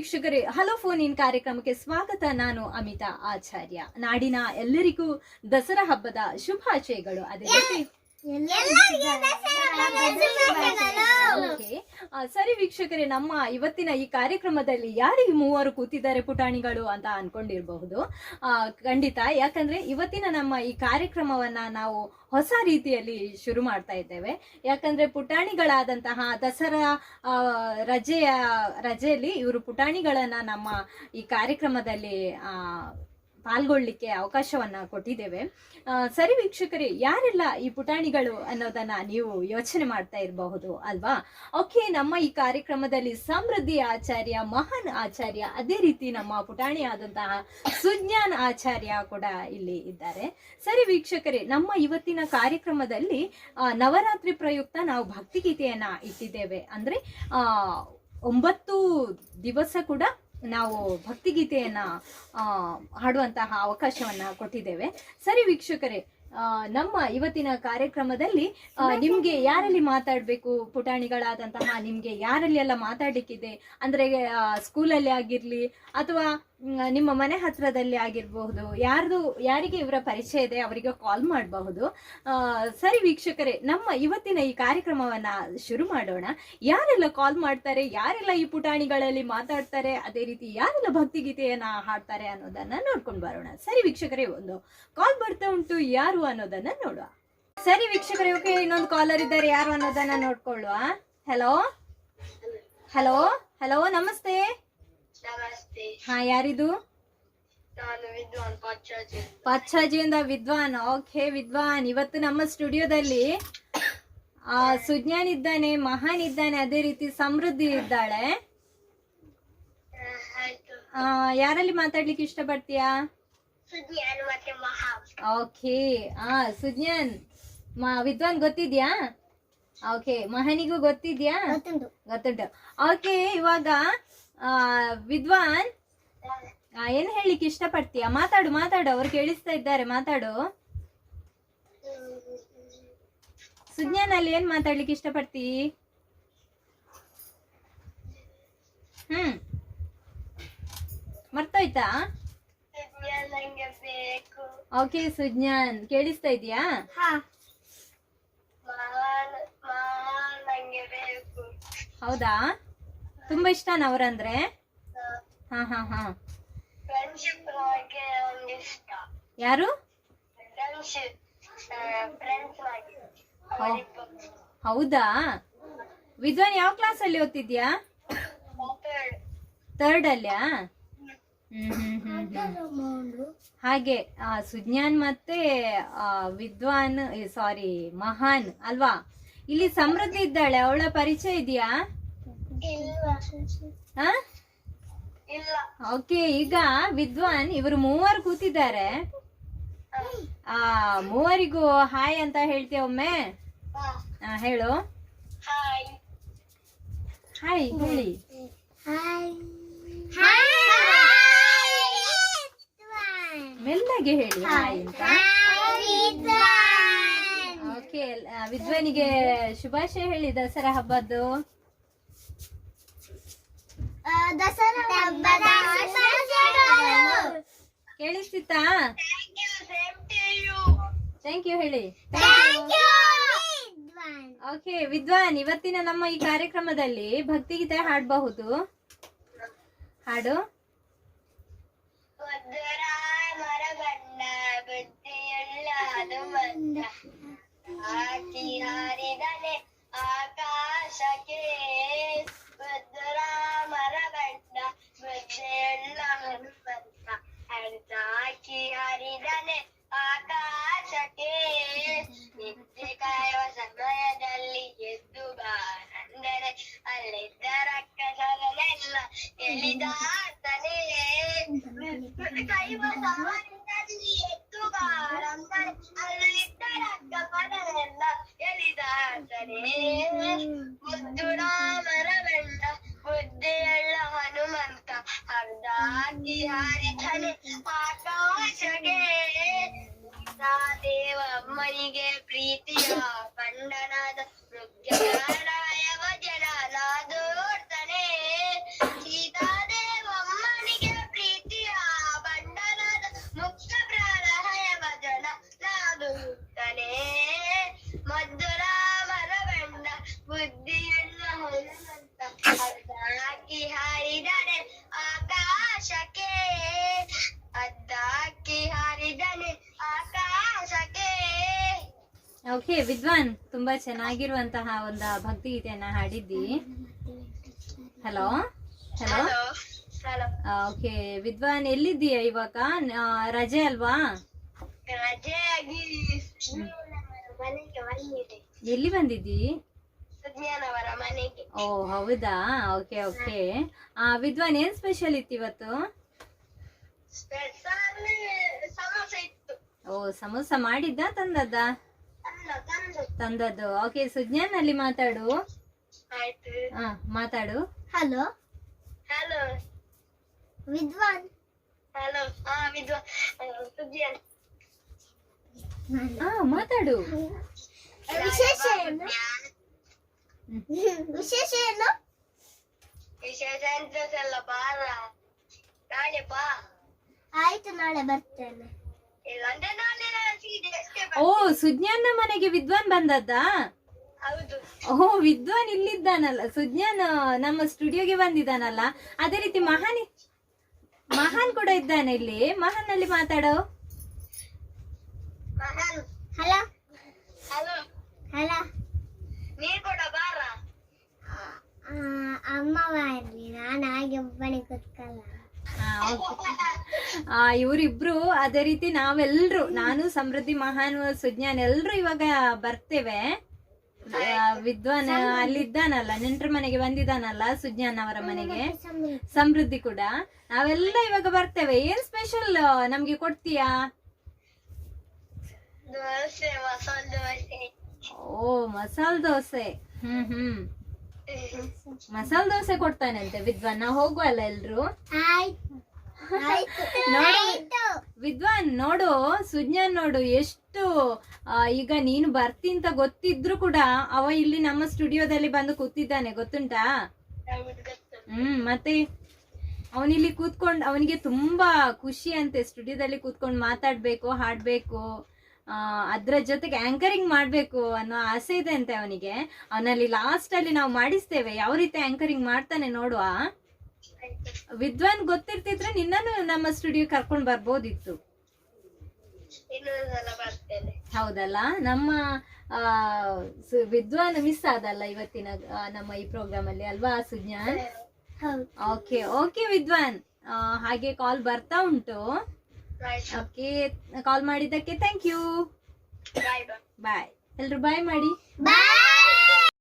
ವೀಕ್ಷಕರೇ, hello phone in ಕಾರ್ಯಕ್ರಮಕ್ಕೆ ಸ್ವಾಗತ. ನಾನು ಅಮಿತಾ ಆಚಾರ್ಯ. ನಾಡಿನ ಎಲ್ಲರಿಗೂ ದಸರಾ ಹಬ್ಬದ ಶುಭಾಶಯಗಳು. ಅದೇ ರೀತಿ ಸರಿ ವೀಕ್ಷಕರೇ ನಮ್ಮ ಇವತ್ತಿನ ಈ ಕಾರ್ಯಕ್ರಮದಲ್ಲಿ ಯಾರಿಗೆ ಮೂವರು ಕೂತಿದ್ದಾರೆ ಪುಟಾಣಿಗಳು ಅಂತ ಅನ್ಕೊಂಡಿರಬಹುದು? ಆ, ಖಂಡಿತ. ಯಾಕಂದ್ರೆ ಇವತ್ತಿನ ನಮ್ಮ ಈ ಕಾರ್ಯಕ್ರಮವನ್ನ ನಾವು ಹೊಸ ರೀತಿಯಲ್ಲಿ ಶುರು ಮಾಡ್ತಾ ಇದ್ದೇವೆ. ಯಾಕಂದ್ರೆ ಪುಟಾಣಿಗಳಾದಂತಹ ದಸರಾ ಆ, ರಜೆಯ ರಜೆಯಲ್ಲಿ ಇವರು ಪುಟಾಣಿಗಳನ್ನ ನಮ್ಮ ಈ ಕಾರ್ಯಕ್ರಮದಲ್ಲಿ ಆ, ಪಾಲ್ಗೊಳ್ಳಿಕ್ಕೆ ಅವಕಾಶವನ್ನ ಕೊಟ್ಟಿದ್ದೇವೆ. ಸರಿ ವೀಕ್ಷಕರೇ, ಯಾರೆಲ್ಲ ಈ ಪುಟಾಣಿಗಳು ಅನ್ನೋದನ್ನ ನೀವು ಯೋಚನೆ ಮಾಡ್ತಾ ಇರಬಹುದು ಅಲ್ವಾ? ಓಕೆ, ನಮ್ಮ ಈ ಕಾರ್ಯಕ್ರಮದಲ್ಲಿ ಸಮೃದ್ಧಿ ಆಚಾರ್ಯ, ಮಹಾನ್ ಆಚಾರ್ಯ, ಅದೇ ರೀತಿ ನಮ್ಮ ಪುಟಾಣಿ ಆದಂತಹ ಸುಜ್ಞಾನ್ ಆಚಾರ್ಯ ಕೂಡ ಇಲ್ಲಿ ಇದ್ದಾರೆ. ಸರಿ ವೀಕ್ಷಕರೇ, ನಮ್ಮ ಇವತ್ತಿನ ಕಾರ್ಯಕ್ರಮದಲ್ಲಿ ನವರಾತ್ರಿ ಪ್ರಯುಕ್ತ ನಾವು ಭಕ್ತಿಗೀತೆಯನ್ನ ಇಟ್ಟಿದ್ದೇವೆ. ಅಂದ್ರೆ ಒಂಬತ್ತು ದಿವಸ ಕೂಡ ನಾವು ಭಕ್ತಿಗೀತೆಯನ್ನ ಹಾಡುವಂತಹ ಅವಕಾಶವನ್ನ ಕೊಟ್ಟಿದ್ದೇವೆ. ಸರಿ ವೀಕ್ಷಕರೇ ನಮ್ಮ ಇವತ್ತಿನ ಕಾರ್ಯಕ್ರಮದಲ್ಲಿ ನಿಮ್ಗೆ ಯಾರಲ್ಲಿ ಮಾತಾಡ್ಬೇಕು? ಪುಟಾಣಿಗಳಾದಂತಹ ನಿಮ್ಗೆ ಯಾರಲ್ಲಿ ಎಲ್ಲ ಮಾತಾಡ್ಲಿಕ್ಕಿದೆ? ಅಂದ್ರೆ ಸ್ಕೂಲಲ್ಲಿ ಆಗಿರ್ಲಿ ಅಥವಾ ನಿಮ್ಮ ಮನೆ ಹತ್ರದಲ್ಲಿ ಆಗಿರಬಹುದು, ಯಾರ್ದು, ಯಾರಿಗೆ ಇವರ ಪರಿಚಯ ಇದೆ ಅವರಿಗೆ ಕಾಲ್ ಮಾಡಬಹುದು. ಸರಿ ವೀಕ್ಷಕರೇ, ನಮ್ಮ ಇವತ್ತಿನ ಈ ಕಾರ್ಯಕ್ರಮವನ್ನ ಶುರು ಮಾಡೋಣ. ಯಾರೆಲ್ಲ ಕಾಲ್ ಮಾಡ್ತಾರೆ, ಯಾರೆಲ್ಲ ಈ ಪುಟಾಣಿಗಳಲ್ಲಿ ಮಾತಾಡ್ತಾರೆ, ಅದೇ ರೀತಿ ಯಾರೆಲ್ಲ ಭಕ್ತಿಗೀತೆಯನ್ನ ಹಾಡ್ತಾರೆ ಅನ್ನೋದನ್ನ ನೋಡ್ಕೊಂಡು ಬರೋಣ. ಸರಿ ವೀಕ್ಷಕರೇ, ಒಂದು ಕಾಲ್ ಬರ್ತಾ ಉಂಟು, ಯಾರು ಅನ್ನೋದನ್ನ ನೋಡುವ. ಸರಿ ವೀಕ್ಷಕರೇ ಓಕೆ ಇನ್ನೊಂದು ಕಾಲರ್ ಇದ್ದಾರೆ, ಯಾರು ಅನ್ನೋದನ್ನ ನೋಡ್ಕೊಳ್ಳುವ. ಹಲೋ ಹಲೋ ಹಲೋ ನಮಸ್ತೆ. ನಮಸ್ತೆ. ಹಾ ಯಾರಿದು? ನಾನು ವಿದ್ವಾನ್ ಪಚ್ಚಾಜಿಯಿಂದ ವಿದ್ವಾನ್. ಓಕೆ ವಿದ್ವಾನ್. ಇವತ್ತು ನಮ್ಮ ಸ್ಟುಡಿಯೋದಲ್ಲಿ ಆ ಸುಜ್ಞಾನ್ ಇದ್ದಾನೆ ಮಹಾನ್ ಇದ್ದಾನೆ ಅದೇ ರೀತಿ ಸಮೃದ್ಧಿ ಇದ್ದಾಳೆ. ಯಾರಲ್ಲಿ ಮಾತಾಡ್ಲಿಕ್ಕೆ ಇಷ್ಟ ಪಡ್ತೀಯಾ ಮತ್ತೆ ಮಹಾ. ಓಕೆ ಆ ಸುಜ್ಞಾನ್. ಮಾ ವಿದ್ವಾನ್ ಗೊತ್ತಿದ್ಯಾ? ಓಕೆ ಮಹಾನಿಗೂ ಗೊತ್ತಿದ್ಯಾ? ಗೊತ್ತುಂಟು. ಓಕೆ ಇವಾಗ ವಿದ್ವಾನ್? ಏನ್ ಹೇಳಿಕ್ಕೆ ಇಷ್ಟಪಡ್ತೀಯ? ಮಾತಾಡು ಮಾತಾಡು. ಅವ್ರು ಕೇಳಿಸ್ತಾ ಇದ್ದಾರೆ. ಮಾತಾಡು. ಸುಜ್ಞಾನಲ್ಲಿ ಏನ್ ಮಾತಾಡ್ಲಿಕ್ಕೆ ಇಷ್ಟಪಡ್ತೀ? ಹ್ಮ್. ಮರ್ತೋಯ್ತಾ? ಓಕೆ ಸುಜ್ಞಾನ್. ಕೇಳಿಸ್ತಾ ಇದೀಯಾ? ಹೌದಾ? ತುಂಬಾ ಇಷ್ಟ ಅವ್ರಂದ್ರೆ ಹಾ ಯಾರು? ಹೌದಾ? ವಿದ್ವಾನ್ ಯಾವ ಕ್ಲಾಸ್ ಅಲ್ಲಿ ಓದ್ತಿದ್ಯಾ. ಥರ್ಡ್ ಅಲ್ಲಿಯಾ? ಹಾಗೆ ಸುಜ್ಞಾನ್ ಮತ್ತೆ ವಿದ್ವಾನ್ ಸಾರಿ ಮಹಾನ್ ಅಲ್ವಾ? ಇಲ್ಲಿ ಸಮೃದ್ಧಿ ಇದ್ದಾಳೆ ಅವಳ ಪರಿಚಯ ಇದೆಯಾ? ಓಕೆ ಈಗ ವಿದ್ವಾನ್ ಇವರು ಮೂವರು ಕೂತಿದ್ದಾರೆ. ಆ ಮೂವರಿಗೂ ಹಾಯ್ ಅಂತ ಹೇಳ್ತೀಯ ಒಮ್ಮೆ? ಹೇಳು. ಹಾಯ್. ಹಾಯ್ ಹೇಳಿ. ಹಾಯ್. ಮೆಲ್ಲಗೆ ಹೇಳಿ ಹಾಯ್ ಅಂತ. ಓಕೆ ವಿದ್ವಾನಿಗೆ ಶುಭಾಶಯ ಹೇಳಿ ದಸರಾ ಹಬ್ಬದ್ದು. ದಸರಾ ಹಬ್ಬದ ಕೇಳಿಸ್ತಿತ್ತಾ thank you same to you thank you ಹೇಳಿ. ಥ್ಯಾಂಕ್ ಯು ಓಕೆ ವಿದ್ವಾನ್ ಇವತ್ತಿನ ನಮ್ಮ ಈ ಕಾರ್ಯಕ್ರಮದಲ್ಲಿ ಭಕ್ತಿಗೀತೆ ಹಾಡಬಹುದು. ಹಾಡು. ಮರಗಂಡ ಹಾಕಿ ಹಾರಿದನೆ ಆಕಾಶಕ್ಕೆ ಬಾರಂದರೆ ಅಲ್ಲಿದ್ದ ರಕ್ಕಸರನೆಲ್ಲ ಎಳಿದಾಡ್ತಾನೆ ಮುದ್ದು ರಾಮರವೆಂಡ ಬುದ್ಧಿಯುಳ್ಳ ಹನುಮಂತ ಅರ್ಧ ಹಾಕಿ ಹಾರಿತಾನೆ ಆಕಾಶಗೆ ದೇವಮ್ಮನಿಗೆ ಪ್ರೀತಿಯ ಕಂಡನಾದ ಮೃಗ್ಯನಾರಾಯ ಓಕೆ ವಿದ್ವಾನ್ ತುಂಬಾ ಚೆನ್ನಾಗಿರುವಂತಹ ಒಂದು ಭಕ್ತಿಗೀತೆಯನ್ನ ಹಾಡಿದ್ದಿ. ಹಲೋ ಹಲೋ ಓಕೆ ವಿದ್ವಾನ್ ಎಲ್ಲಿದ್ದೀಯ ಇವಾಗ? ರಜೆ ಅಲ್ವಾ? ಎಲ್ಲಿ ಬಂದಿದ್ದಿ? ಓ ಹೌದಾ? ಓಕೆ ಓಕೆ ಆ ವಿದ್ವಾನ್ ಏನ್ ಸ್ಪೆಷಲ್ ಇತ್ತು ಇವತ್ತು? ಓ ಸಮೋಸ ಮಾಡಿದ್ದ ತಂದದ್ದ? ತಂದದ್ದು. ಓಕೆ ಸುಜ್ಞಾನ್ ಅಲ್ಲಿ ಮಾತಾಡು. ಆಯ್ತು. ಹಾ ಮಾತಾಡು. ಹಲೋ ಹಲೋ ವಿದ್ವಾನ್. ಹಲೋ ಹಾ ವಿದ್ವಾನ್. ಸುಜ್ಞಾನ. ಹಾ ಮಾತಾಡು. ವಿಶೇಷ ಏನು? ವಿಶೇಷ ಏನು? ವಿಶೇಷ ಎಂತ ಬಾರ. ನಾಳೆ ಬಾ. ಆಯ್ತು ನಾಳೆ ಬರ್ತೇನೆ. ಓ ಸುಜ್ಞಾನ ಮನೆಗೆ ವಿದ್ವಾನ್ ಬಂದದ್ದಾ? ಹೌದು. ಓ ವಿದ್ವಾನ್ ಇಲ್ಲಿದ್ದಾನಲ್ಲ. ಸುಜ್ಞಾನ್ ನಮ್ಮ ಸ್ಟುಡಿಯೋಗೆ ಬಂದಿದ್ದಾನಲ್ಲ. ಅದೇ ರೀತಿ ಮಹಾನ್ ಮಹಾನ್ ಕೂಡ ಇದ್ದಾನೆ ಇಲ್ಲಿ. ಮಹಾನ್ ಅಲ್ಲಿ ಮಾತಾಡೋ. ಮಹಾನ್. ಹಲೋ? ಅಮ್ಮ ಬರ್ಲಿ ನಾನು ಹಾಗೆ ಒಬ್ಬನೇ ಕೂತ್ಕಲ್ಲ ಆ ಇವರಿಬ್ರು ಅದೇ ರೀತಿ ನಾವೆಲ್ರು ನಾನು ಸಮೃದ್ಧಿ ಮಹಾನ್ ಸುಜ್ಞಾನ್ ಎಲ್ರು ಇವಾಗ ಬರ್ತೇವೆ. ವಿದ್ವಾನ್ ಅಲ್ಲಿದ್ದಾನಲ್ಲ ನೆಂಟ್ರ ಮನೆಗೆ ಬಂದಿದ್ದಾನಲ್ಲ ಸುಜ್ಞಾನ್ ಅವರ ಮನೆಗೆ. ಸಮೃದ್ಧಿ ಕೂಡ. ನಾವೆಲ್ಲ ಇವಾಗ ಬರ್ತೇವೆ. ಏನ್ ಸ್ಪೆಷಲ್ ನಮ್ಗೆ ಕೊಡ್ತೀಯಾ? ಓ ಮಸಾಲ ದೋಸೆ. ಹ್ಮ್ ಹ್ಮ್. ಮಸಾಲ ದೋಸೆ ಕೊಡ್ತಾನಂತೆ ವಿದ್ವಾನ್. ನಾವು ಹೋಗುವಲ್ಲ ಎಲ್ರು? ನೋಡು ವಿದ್ವಾನ್ ನೋಡು ಸುಜ್ಞಾನ್ ನೋಡು ಎಷ್ಟು ಈಗ ನೀನು ಬರ್ತಿ ಅಂತ ಗೊತ್ತಿದ್ರು ಕೂಡ ಅವ ಇಲ್ಲಿ ನಮ್ಮ ಸ್ಟುಡಿಯೋದಲ್ಲಿ ಬಂದು ಕೂತಿದ್ದಾನೆ ಗೊತ್ತುಂಟಾ? ಹ್ಮ್ ಮತ್ತೆ ಅವನಿಲ್ಲಿ ಕೂತ್ಕೊಂಡ್ ಅವನಿಗೆ ತುಂಬಾ ಖುಷಿ ಅಂತೆ ಸ್ಟುಡಿಯೋದಲ್ಲಿ ಕೂತ್ಕೊಂಡು ಮಾತಾಡ್ಬೇಕು ಹಾಡ್ಬೇಕು ಆ ಅದ್ರ ಜೊತೆಗೆ ಆಂಕರಿಂಗ್ ಮಾಡ್ಬೇಕು ಅನ್ನೋ ಆಸೆ ಇದೆ ಅಂತೆ ಅವನಿಗೆ. ಅವನಲ್ಲಿ ಲಾಸ್ಟ್ ಅಲ್ಲಿ ನಾವು ಮಾಡಿಸ್ತೇವೆ ಯಾವ ರೀತಿ ಆಂಕರಿಂಗ್ ಮಾಡ್ತಾನೆ ನೋಡುವ? ವಿದ್ವಾನ್ ಗೊತ್ತಿರ್ತಿದ್ರೆ ನಿನ್ನನ್ನು ನಮ್ಮ ಸ್ಟುಡಿಯೋ ಕರ್ಕೊಂಡ್ ಬರ್ಬೋದಿತ್ತು. ಇನ್ನೊಂದು ಸಲ ಬರ್ತೇನೆ. ಹೌದಲ್ಲ? ನಮ್ಮ ವಿದ್ವಾನ್ ಮಿಸ್ ಆದಲ್ಲ ಇವತ್ತಿನ ನಮ್ಮ ಈ ಪ್ರೋಗ್ರಾಮ್ ಅಲ್ಲಿ ಅಲ್ವಾ ಸುಜ್ಞಾನ್? ಹೌದು. ಓಕೆ ಓಕೆ ವಿದ್ವಾನ್. ಆ, ಹಾಗೆ ಕಾಲ್ ಬರ್ತಾ ಉಂಟು. ಓಕೆ ಕಾಲ್ ಮಾಡಿದ್ದಕ್ಕೆ ಥ್ಯಾಂಕ್ ಯು ಬಾಯ್ ಎಲ್ರು ಬಾಯ್ ಮಾಡಿ. ಬಾಯ್